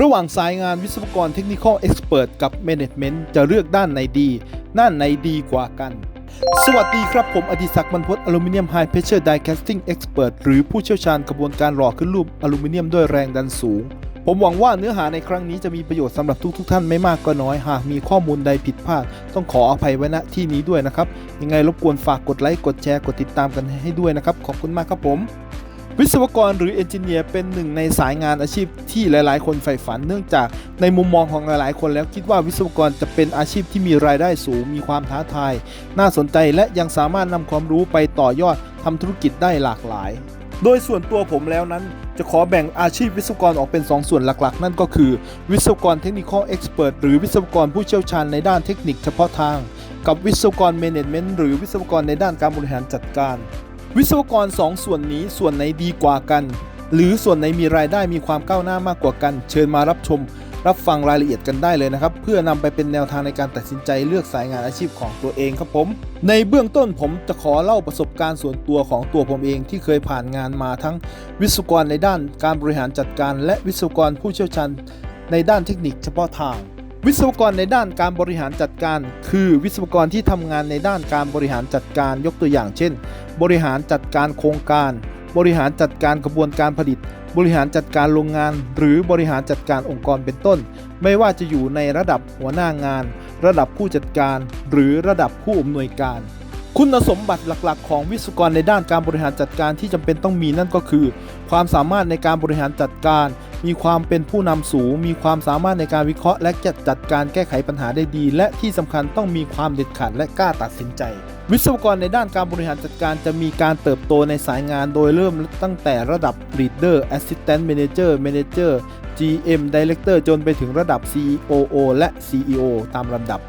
ระหว่างสายงานวิศวกรเทคนิคอลเอ็กซ์เพรสกับ Management จะเลือกด้านไหนดี ด้านไหนดีกว่ากัน สวัสดีครับผมอดิศักดิ์บรรพตอลูมิเนียมไฮเพรสเชอร์ไดแคสติ้งเอ็กซ์เพรสหรือผู้เชี่ยวชาญกระบวนการหล่อขึ้นรูปอลูมิเนียมด้วยแรงดันสูง ผมหวังว่าเนื้อหาในครั้งนี้จะมีประโยชน์สำหรับทุกๆท่านไม่มากก็น้อย หากมีข้อมูลใดผิดพลาด ต้องขออภัยไว้ณที่นี้ด้วยนะครับยังไงรบกวนฝากกดไลค์กดแชร์กดติดตามกันให้ด้วยนะครับขอบคุณมากครับผม วิศวกรหรือเอนจิเนียร์เป็นหนึ่งในสายงานอาชีพที่หลาย ๆ คนใฝ่ฝัน เนื่องจากในมุมมองของหลาย ๆ คนแล้วคิดว่าวิศวกรจะเป็นอาชีพที่มีรายได้สูง มีความท้าทาย น่าสนใจและยังสามารถนำความรู้ไปต่อยอดทำธุรกิจได้หลากหลาย โดยส่วนตัวผมแล้วนั้นจะขอแบ่งอาชีพวิศวกรออกเป็น 2 ส่วนหลัก ๆ นั่นก็คือ วิศวกรเทคนิคอลเอ็กซ์เพรสหรือวิศวกรผู้เชี่ยวชาญในด้านเทคนิคเฉพาะทาง กับวิศวกร Management หรือวิศวกรในด้านการบริหารจัดการ วิศวกร 2 ส่วนนี้ส่วนไหนดีกว่ากัน หรือส่วนไหนมีรายได้มีความก้าวหน้ามากกว่ากัน เชิญมารับชม รับฟังรายละเอียดกันได้เลยนะครับ เพื่อนำไปเป็นแนวทางในการตัดสินใจเลือกสายงานอาชีพของตัวเองครับผม ในเบื้องต้นผมจะขอเล่าประสบการณ์ส่วนตัวของตัวผมเองที่เคยผ่านงานมาทั้งวิศวกรในด้านการบริหารจัดการ และวิศวกรผู้เชี่ยวชาญ ในด้านเทคนิคเฉพาะทาง วิศวกรในด้านการบริหารจัดการ คือวิศวกรที่ทำงานในด้านการบริหารจัดการยกตัวอย่างเช่น บริหารจัดการโครงการ บริหารจัดการกระบวนการผลิต บริหารจัดการโรงงาน หรือบริหารจัดการองค์กรเป็นต้น ไม่ว่าจะอยู่ในระดับหัวหน้างาน ระดับผู้จัดการ หรือระดับผู้อำนวยการ คุณสมบัติหลักๆ ของวิศวกรในด้านการบริหารจัดการที่จำเป็นต้องมีนั่นก็คือ ความสามารถในการบริหารจัดการ มีความเป็นผู้นำสูง มีความสามารถในการวิเคราะห์ และจัดจัดการแก้ไขปัญหาได้ดี และที่สำคัญต้องมีความเด็ดขาดและกล้าตัดสินใจ วิศวกรในด้านการบริหารจัดการจะมีการเติบโตในสายงานโดยเริ่มตั้งแต่ระดับ Leader Assistant Manager Manager GM Director จนไปถึงระดับ COO และ CEO ตามลำดับ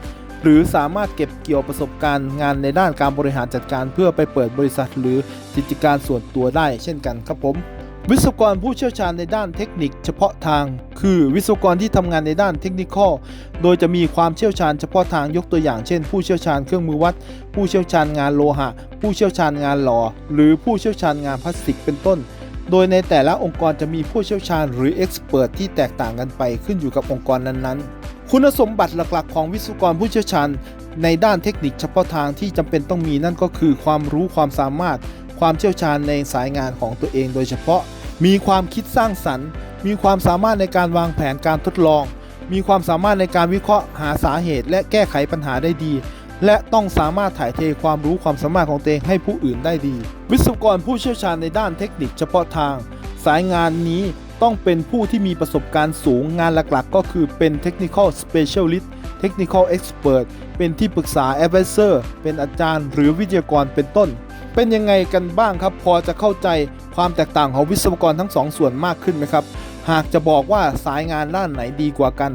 หรือสามารถเก็บเกี่ยวประสบการณ์งานในด้านการบริหารจัดการเพื่อไปเปิดบริษัทหรือกิจการส่วนตัวได้เช่นกันครับผม วิศวกรผู้เชี่ยวชาญในด้านเทคนิคเฉพาะทาง คือวิศวกรที่ทำงานในด้านเทคนิคอลโดยจะมีความเชี่ยวชาญเฉพาะทางยกตัวอย่างเช่น ผู้เชี่ยวชาญเครื่องมือวัด ผู้เชี่ยวชาญงานโลหะ ผู้เชี่ยวชาญงานหล่อ หรือผู้เชี่ยวชาญงานพลาสติกเป็นต้น โดยในแต่ละองค์กรจะมีผู้เชี่ยวชาญหรือเอ็กซ์เพรสที่แตกต่างกันไปขึ้นอยู่กับองค์กรนั้นๆ คุณสมบัติหลักๆ ของวิศวกรผู้เชี่ยวชาญ ในด้านเทคนิคเฉพาะทางที่จำเป็นต้องมีนั่นก็คือความรู้ความสามารถ ความเชี่ยวชาญในสายงานของตัวเองโดยเฉพาะ มีความคิดสร้างสรรค์ มีความสามารถในการวางแผนการทดลอง มีความสามารถในการวิเคราะห์หาสาเหตุ และแก้ไขปัญหาได้ดี และต้องสามารถถ่ายเทความรู้ความสามารถของตัวเองให้ผู้อื่นได้ดี วิศวกรผู้เชี่ยวชาญในด้านเทคนิคเฉพาะทาง สายงานนี้ต้องเป็นผู้ที่มีประสบการณ์สูงงานหลักๆ ก็คือเป็น Technical Specialist Technical Expert เป็นที่ปรึกษา Advisor เป็นอาจารย์ หรือวิทยากรเป็นต้น เป็นยังไงกันบ้างครับ พอจะเข้าใจความแตกต่างของวิศวกรทั้งสองส่วนมากขึ้นไหมครับ หากจะบอกว่าสายงานด้านไหนดีกว่ากัน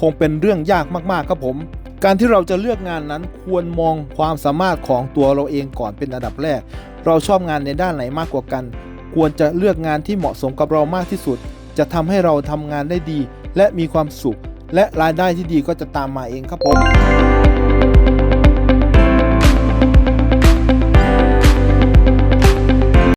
คงเป็นเรื่องยากมากๆครับผม การที่เราจะเลือกงานนั้นควรมองความสามารถของตัวเราเองก่อนเป็นอันดับแรก เราชอบงานในด้านไหนมากกว่ากัน ควรจะเลือกงานที่เหมาะสมกับเรามากที่สุด จะทำให้เราทำงานได้ดี และมีความสุข และรายได้ที่ดีก็จะตามมาเองครับผม